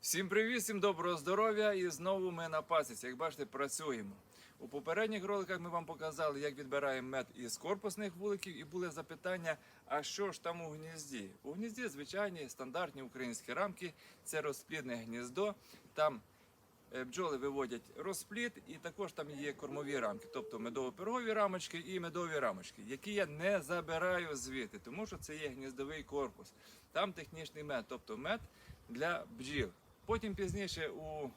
Всім привіт, всім доброго здоров'я! І знову ми на пасіці. Як бачите, працюємо. У попередніх роликах ми вам показали, як відбираємо мед із корпусних вуликів, і були запитання: а що ж там у гнізді? У гнізді звичайні стандартні українські рамки, це розплідне гніздо. Там е, бджоли виводять розплід, і також там є кормові рамки, тобто медово-пирогові рамочки і медові рамочки, які я не забираю звідти, тому що це є гніздовий корпус. Там технічний мед, тобто мед для бджіл. Потім пізніше у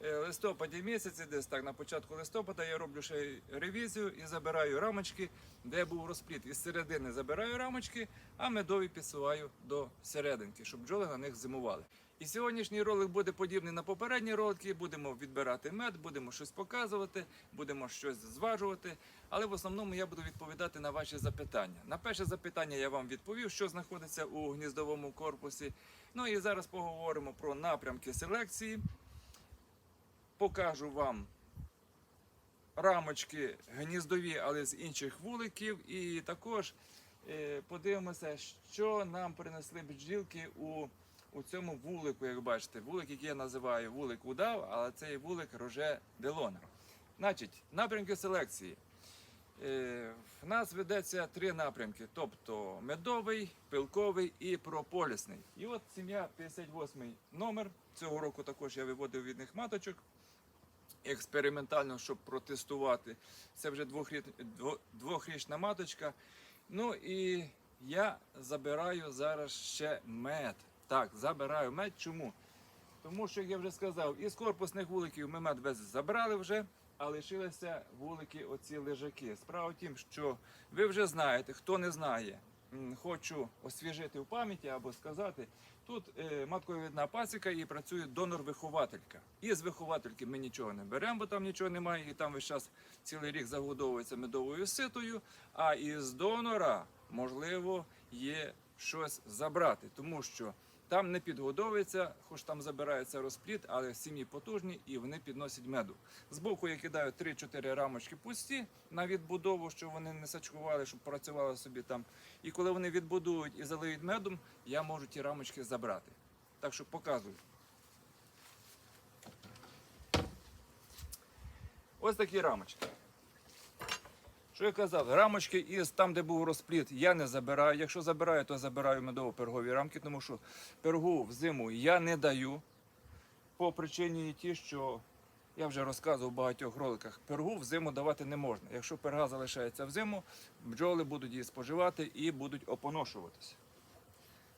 листопаді місяці, десь так на початку листопада, я роблю ще ревізію і забираю рамочки, де був розплід. Із середини забираю рамочки, а медові підсуваю до серединки, щоб бджоли на них зимували. І сьогоднішній ролик буде подібний на попередні ролики. Будемо відбирати мед, будемо щось показувати, будемо щось зважувати. Але в основному я буду відповідати на ваші запитання. На перше запитання я вам відповів, що знаходиться у гніздовому корпусі. Ну і зараз поговоримо про напрямки селекції. Покажу вам рамочки гніздові, але з інших вуликів. І також е, подивимося, що нам принесли бджілки у, у цьому вулику, як бачите. Вулик, який я називаю вулик удав, але це є вулик Роже Делона. Значить, напрямки селекції. Е, В нас ведеться три напрямки: тобто медовий, пилковий і прополісний. І от сім'я 58 номер. Цього року також я виводив від них маточок експериментально, щоб протестувати. Це вже двохрі- дво- двохрічна маточка. Ну і я забираю зараз ще мед. Так, забираю мед. Чому? Тому що, як я вже сказав, із корпусних вуликів ми мед весь забрали вже, а лишилися вулики оці лежаки. Справа в тім, що ви вже знаєте, хто не знає, хочу освіжити в пам'яті або сказати. Тут е, матковідна пасіка і працює донор-вихователька. І з виховательки ми нічого не беремо, бо там нічого немає, і там весь час цілий рік загодовується медовою ситою. А із донора, можливо, є щось забрати, тому що там не підгодовується, хоч там забирається розплід, але сім'ї потужні і вони підносять меду. Збоку я кидаю 3-4 рамочки пусті на відбудову, щоб вони не сачкували, щоб працювали собі там. І коли вони відбудують і залиють медом, я можу ті рамочки забрати. Так що показую. Ось такі рамочки. Що я казав, рамочки із там, де був розплід, я не забираю. Якщо забираю, то забираю медово-пергові рамки, тому що пергу взиму я не даю. По причині ті, що я вже розказував в багатьох роликах, пергу взиму давати не можна. Якщо перга залишається взиму, бджоли будуть її споживати і будуть опоношуватися.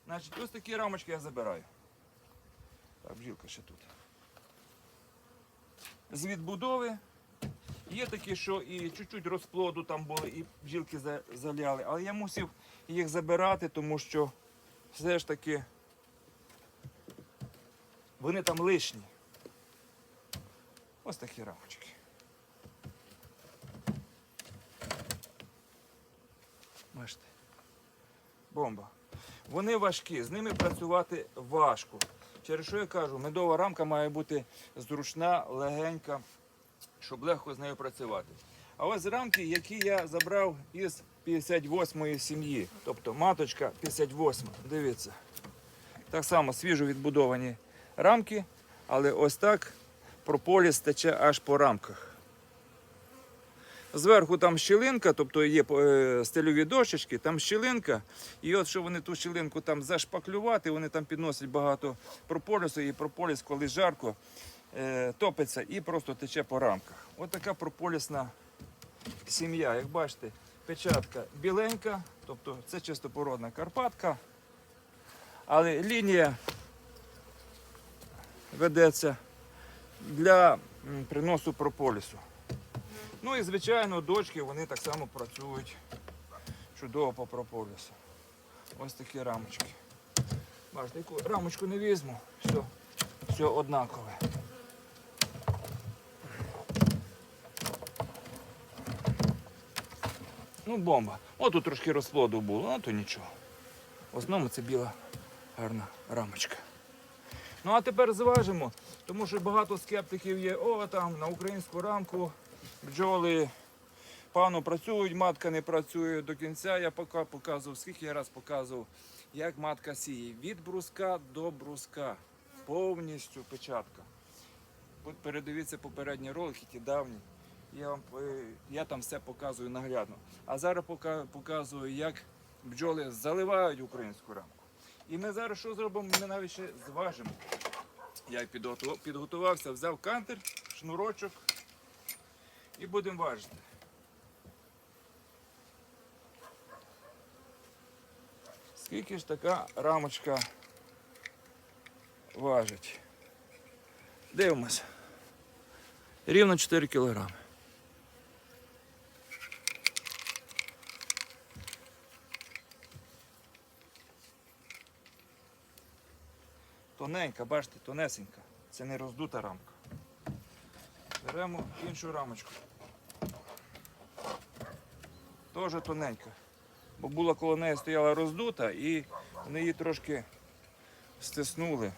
Значить, ось такі рамочки я забираю. Так, бджілка ще тут. З відбудови Є такі, що і чуть-чуть розплоду там були, і бджілки заляли. Але я мусив їх забирати, тому що все ж таки вони там лишні. Ось такі рамочки. Бачите. Бомба. Вони важкі, з ними працювати важко. Через що я кажу, медова рамка має бути зручна, легенька щоб легко з нею працювати. А ось рамки, які я забрав із 58-ї сім'ї, тобто маточка 58, дивіться. Так само свіжо відбудовані рамки, але ось так прополіс тече аж по рамках. Зверху там щілинка, тобто є е, стильові дощечки, там щілинка. І от що вони ту щілинку там зашпаклювати, вони там підносять багато прополісу, і прополіс, коли жарко, топиться і просто тече по рамках. Ось така прополісна сім'я. Як бачите, печатка біленька, тобто це чистопородна Карпатка. Але лінія ведеться для приносу прополісу. Ну і звичайно, дочки вони так само працюють чудово по прополісу. Ось такі рамочки. Бачите, яку рамочку не візьму, все, все однакове. Ну, бомба. О, тут трошки розплоду було, ну то нічого. В основному це біла гарна рамочка. Ну а тепер зважимо, тому що багато скептиків є, о, там на українську рамку бджоли пану працюють, матка не працює до кінця. Я поки показував, скільки я раз показував, як матка сіє. Від бруска до бруска. повністю печатка. От передивіться попередні ролики, ті давні. Я, вам, е, я там все показую наглядно. А зараз показую, як бджоли заливають українську рамку. І ми зараз що зробимо? Ми навіть ще зважимо. Я підготувався, взяв кантер, шнурочок і будемо важити. Скільки ж така рамочка важить? Дивимось. Рівно 4 кілограми. Тоненька, бачите, тонесенька. Це не роздута рамка. Беремо іншу рамочку. Теж тоненька. Бо була коло неї стояла роздута і вони її трошки стиснули.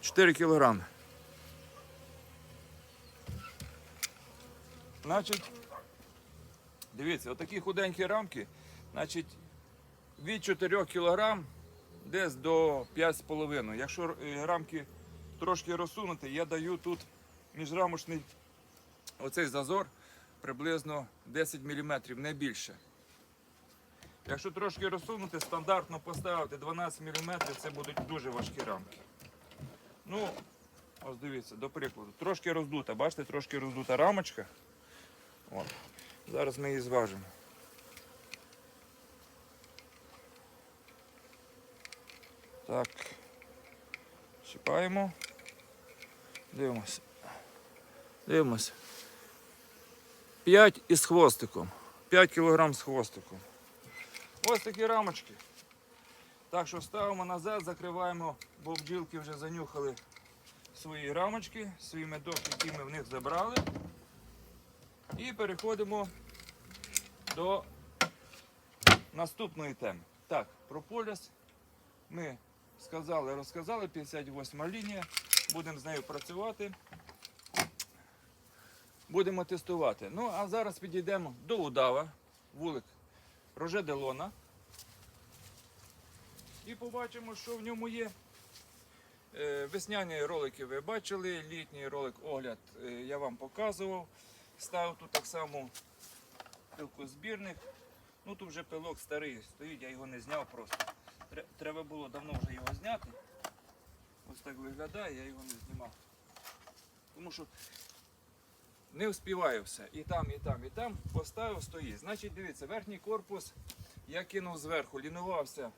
Чотири кілограми. Значить, дивіться, отакі худенькі рамки, значить, від 4 кг десь до 5,5. Якщо е, рамки трошки розсунути, я даю тут міжрамочний оцей зазор приблизно 10 мм, не більше. Якщо трошки розсунути, стандартно поставити 12 мм, це будуть дуже важкі рамки. Ну, ось дивіться, до прикладу. Трошки роздута, бачите, трошки роздута рамочка. От. Зараз ми її зважимо. Так. Щипаємо. Дивимося. Дивимося. 5 із хвостиком. 5 кг з хвостиком. Ось такі рамочки. Так що ставимо назад, закриваємо, бо бджілки вже занюхали свої рамочки, свій медок, який ми в них забрали. І переходимо до наступної теми. Так, про полюс ми сказали, розказали, 58 лінія. Будемо з нею працювати. Будемо тестувати. Ну, а зараз підійдемо до удава, вулик Роже Делона. І побачимо, що в ньому є. Е, Весняні ролики ви бачили, літній ролик огляд е, я вам показував. Ставив тут так само пилкозбірник. Ну тут вже пилок старий стоїть, я його не зняв просто. Тре- Треба було давно вже його зняти. Ось так виглядає, я його не знімав. Тому що не вспіваю все. І там, і там, і там поставив, стоїть. Значить, дивіться, верхній корпус я кинув зверху, лінувався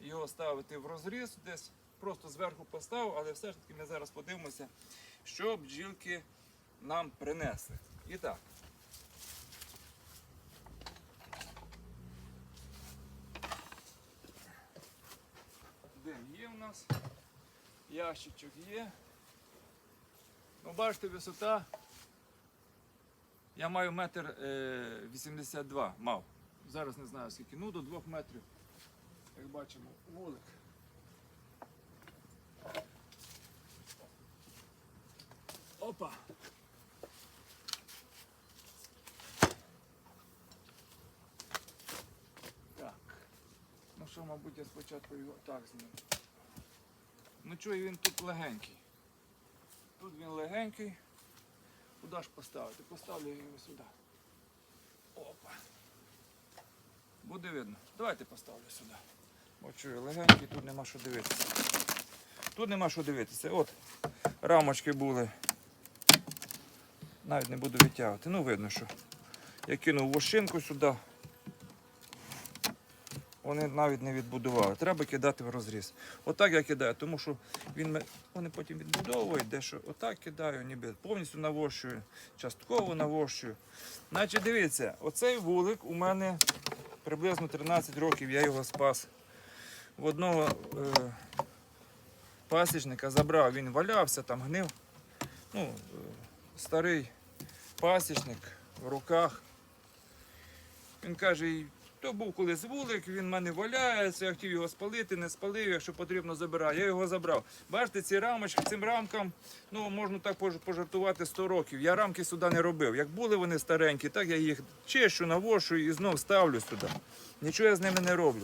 його ставити в розріз десь. Просто зверху поставив, але все ж таки ми зараз подивимося, що бджілки нам принесли. І так. Дим є в нас, ящичок є. Ну, бачите, висота. Я маю метр е, 82 мав. Зараз не знаю скільки. Ну, до 2 метрів. Як бачимо, вулик. Опа! Так. Ну що, мабуть, я спочатку його так зніму. Ну чую, він тут легенький. Тут він легенький. Куди ж поставити? Поставлю його сюди. Опа. Буде видно. Давайте поставлю сюди. Бо чую, легенький, тут нема що дивитися. Тут нема що дивитися. От рамочки були. Навіть не буду відтягувати. Ну видно, що я кинув вошинку сюди. Вони навіть не відбудували. Треба кидати в розріз. Отак я кидаю, тому що він, вони потім відбудовують, дещо отак кидаю, ніби повністю навощую, частково навощую. Значить, дивіться, оцей вулик у мене приблизно 13 років, я його спас. В одного е, пасічника забрав, він валявся, там гнив. Ну, е, старий пасічник в руках. Він каже, «І то був колись вулик, він в мене валяється, я хотів його спалити, не спалив, якщо потрібно, забираю. Я його забрав. Бачите, ці рамочки, цим рамкам, ну можна так пожартувати 100 років. Я рамки сюди не робив. Як були вони старенькі, так я їх чищу, навошую і знов ставлю сюди. Нічого я з ними не роблю.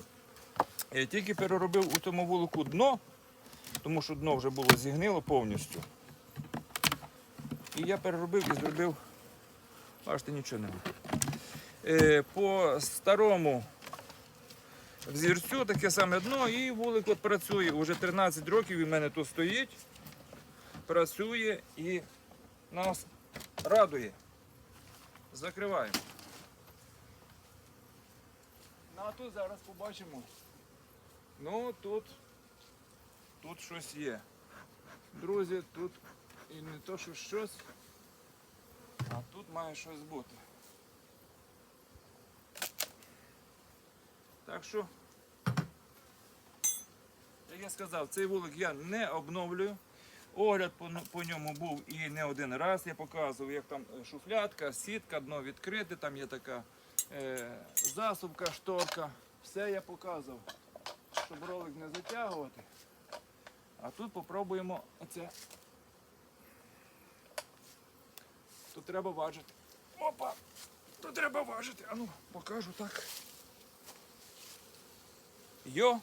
Я тільки переробив у тому вулику дно, тому що дно вже було зігнило повністю. І я переробив і зробив, бачите, нічого немає. Е, по старому взірцю таке саме дно і вулик от працює. Уже 13 років він в мене тут стоїть, працює і нас радує. Закриваємо. Ну а тут зараз побачимо. Ну тут, тут щось є. Друзі, тут і не то, що щось, а тут має щось бути. Так що, як я сказав, цей вулик я не обновлюю. Огляд по, по ньому був і не один раз. Я показував, як там е, шуфлядка, сітка, дно відкрите, там є така е, засувка, шторка. Все я показував, щоб ролик не затягувати. А тут попробуємо оце. Тут треба важити. Опа! Тут треба важити. А ну, покажу так. Йо.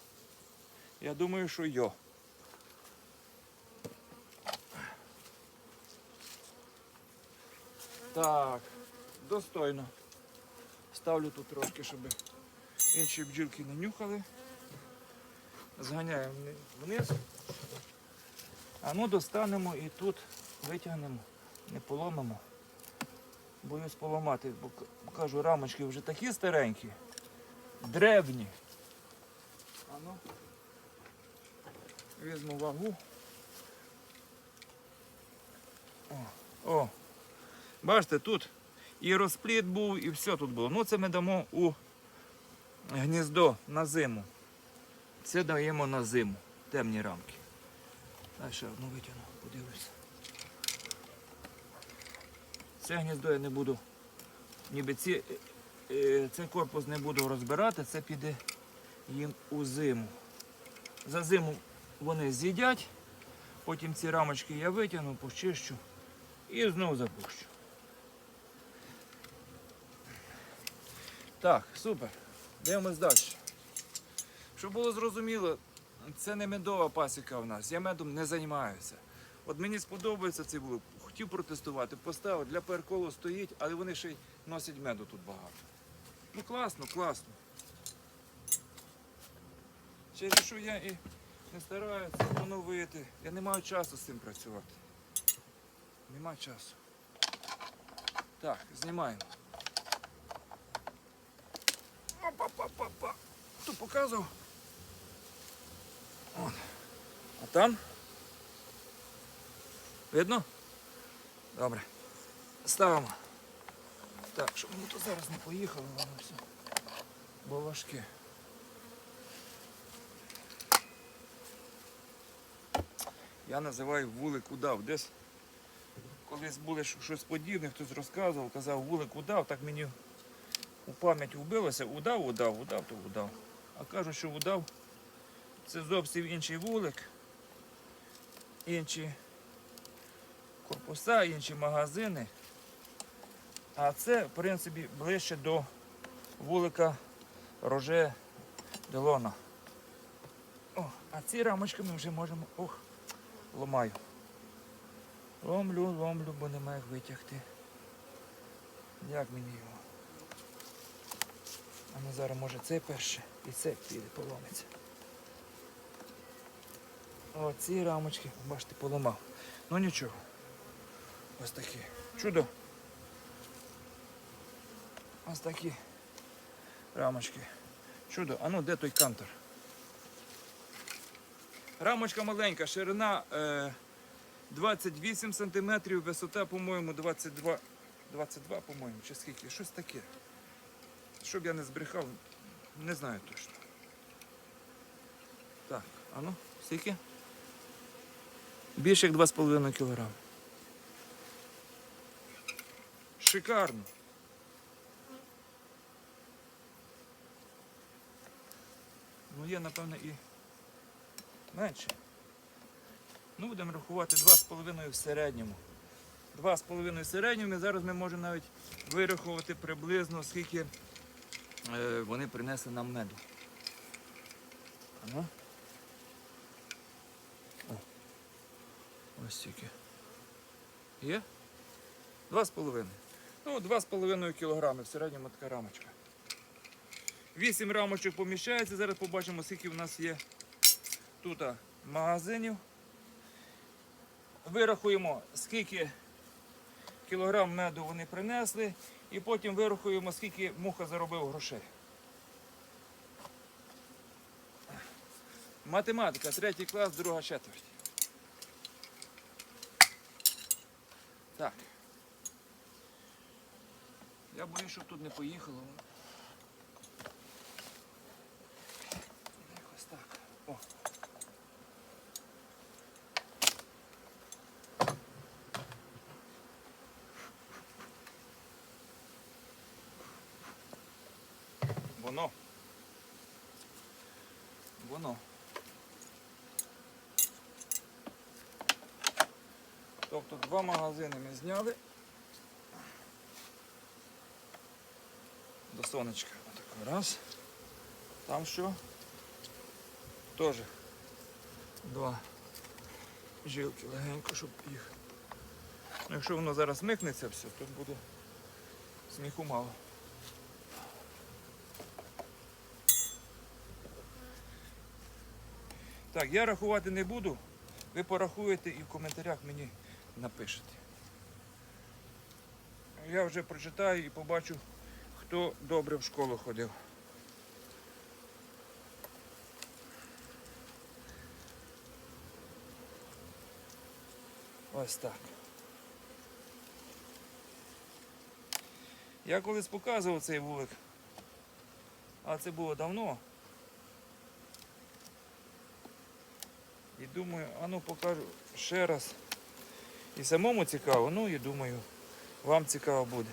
Я думаю, що йо. Так, достойно. Ставлю тут трошки, щоб інші бджілки не нюхали. Зганяємо вниз. А ну достанемо і тут витягнемо, не поломимо. Боюсь поламати, бо кажу, рамочки вже такі старенькі, древні. А ну, візьму вагу. О, о. Бачите, тут і розпліт був, і все тут було. Ну це ми дамо у гніздо на зиму. Це даємо на зиму. Темні рамки. А ще одну витягну, подивлюся. Це гніздо я не буду, ніби ці, е, е, цей корпус не буду розбирати, це піде їм у зиму. За зиму вони з'їдять, потім ці рамочки я витягну, почищу і знову запущу. Так, супер. Дивимось далі. Щоб було зрозуміло, це не медова пасіка в нас. Я медом не займаюся. От мені сподобається цей вулик. Хотів протестувати, поставив, для перколу стоїть, але вони ще й носять меду тут багато. Ну класно, класно. Через що я і не стараюся поновити. Я не маю часу з цим працювати. Нема часу. Так, знімаємо. Опа-па-па-па. Тут показував. А там? Видно? Добре. Ставимо. Так, щоб воно тут зараз не поїхало, воно все. Бо важке. Я називаю вулик удав. Десь колись були щ- щось подібне, хтось розказував, казав вулик удав, так мені у пам'ять вбилося, удав, удав, удав, то удав. А кажуть, що удав це зовсім інший вулик, інші корпуса, інші магазини. А це, в принципі, ближче до вулика Роже Делона. О, а ці рамочки ми вже можемо. Ох, ламаю. Ломлю, ломлю, бо немає як витягти. Як мені його? А ну зараз може це перше і це піде поломиться. О, ці рамочки, бачите, поламав. Ну нічого. Ось такі. Чудо. Ось такі рамочки. Чудо. А ну де той кантор? Рамочка маленька, ширина е, 28 см, висота, по-моєму, 22, 22, по-моєму, чи скільки, щось таке. Щоб я не збрехав, не знаю точно. Так, а ну, скільки? Більше як 2,5 кг. Шикарно. Ну є, напевно, і менше. Ну, будемо рахувати 2,5 в середньому. 2,5 в середньому. І зараз ми можемо навіть вирахувати приблизно, скільки е, вони принесли нам меду. Ну. О. Ось тільки. Є? Два з половиною. Ну, два з половиною кілограми в середньому така рамочка. Вісім рамочок поміщається. Зараз побачимо, скільки в нас є тут магазинів. Вирахуємо, скільки кілограм меду вони принесли, і потім вирахуємо, скільки муха заробив грошей. Математика, третій клас, друга четверть. Так. Я боюсь, щоб тут не поїхало. Якось так. О. Воно. Воно. Тобто два магазини ми зняли. До сонечка. Отако раз. Там що? Теж два жилки легенько, щоб їх. Ну, якщо воно зараз микнеться все, то буде сміху мало. Так, я рахувати не буду. Ви порахуєте і в коментарях мені напишете. Я вже прочитаю і побачу, хто добре в школу ходив. Ось так. Я колись показував цей вулик, а це було давно. І думаю, а ну покажу ще раз. І самому цікаво, ну і думаю, вам цікаво буде.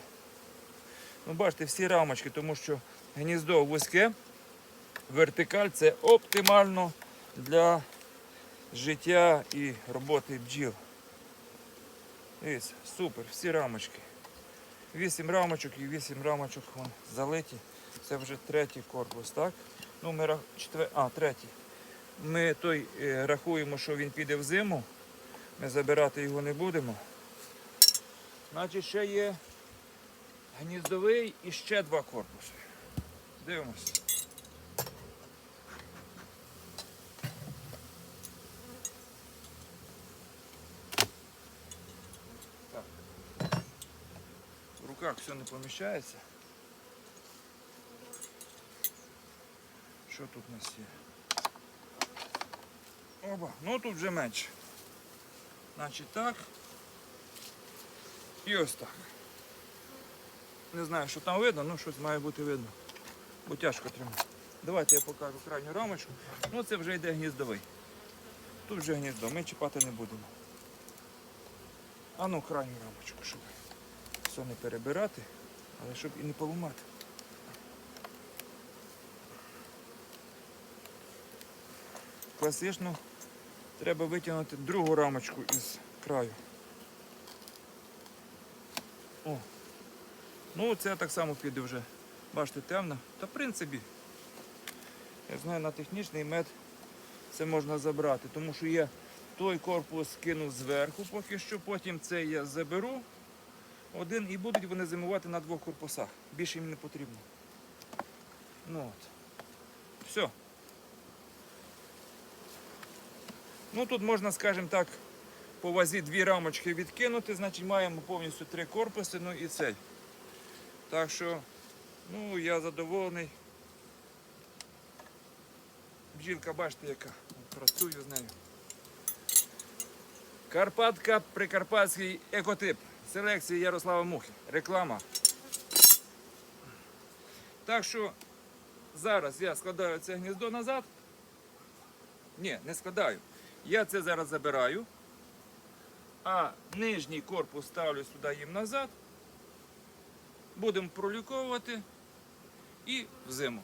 Ну, бачите, всі рамочки, тому що гніздо вузьке, вертикаль це оптимально для життя і роботи бджіл. Дивіться, супер, всі рамочки. Вісім рамочок і вісім рамочок вон, залиті. Це вже третій корпус, так? Ми четвер... А, третій. Ми той е, рахуємо, що він піде в зиму. Ми забирати його не будемо. Значить, ще є гніздовий і ще два корпуси. Дивимось. Так. В руках все не поміщається. Що тут у нас є? Оба, ну тут вже менше. Значить так. І ось так. Не знаю, що там видно, ну щось має бути видно. Бо тяжко тримати. Давайте я покажу крайню рамочку. Ну це вже йде гніздовий. Тут вже гніздо, ми чіпати не будемо. А ну крайню рамочку, щоб все не перебирати, але щоб і не поламати. Класично треба витягнути другу рамочку із краю. О. Ну це так само піде вже. Бачите, темно. Та в принципі, я знаю, на технічний мед це можна забрати, тому що я той корпус кину зверху поки що, потім це я заберу один і будуть вони зимувати на двох корпусах. Більше їм не потрібно. Ну от. Все. Ну тут можна, скажімо так, по вазі дві рамочки відкинути, значить маємо повністю три корпуси, ну і цей. Так що, ну я задоволений. Бджілка, бачите, яка. Працюю з нею. Карпатка Прикарпатський екотип. Селекції Ярослава Мухи. Реклама. Так що зараз я складаю це гніздо назад. Ні, не складаю. Я це зараз забираю, а нижній корпус ставлю сюди їм назад. Будемо проліковувати і взиму.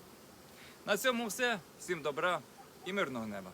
На цьому все. Всім добра і мирного неба.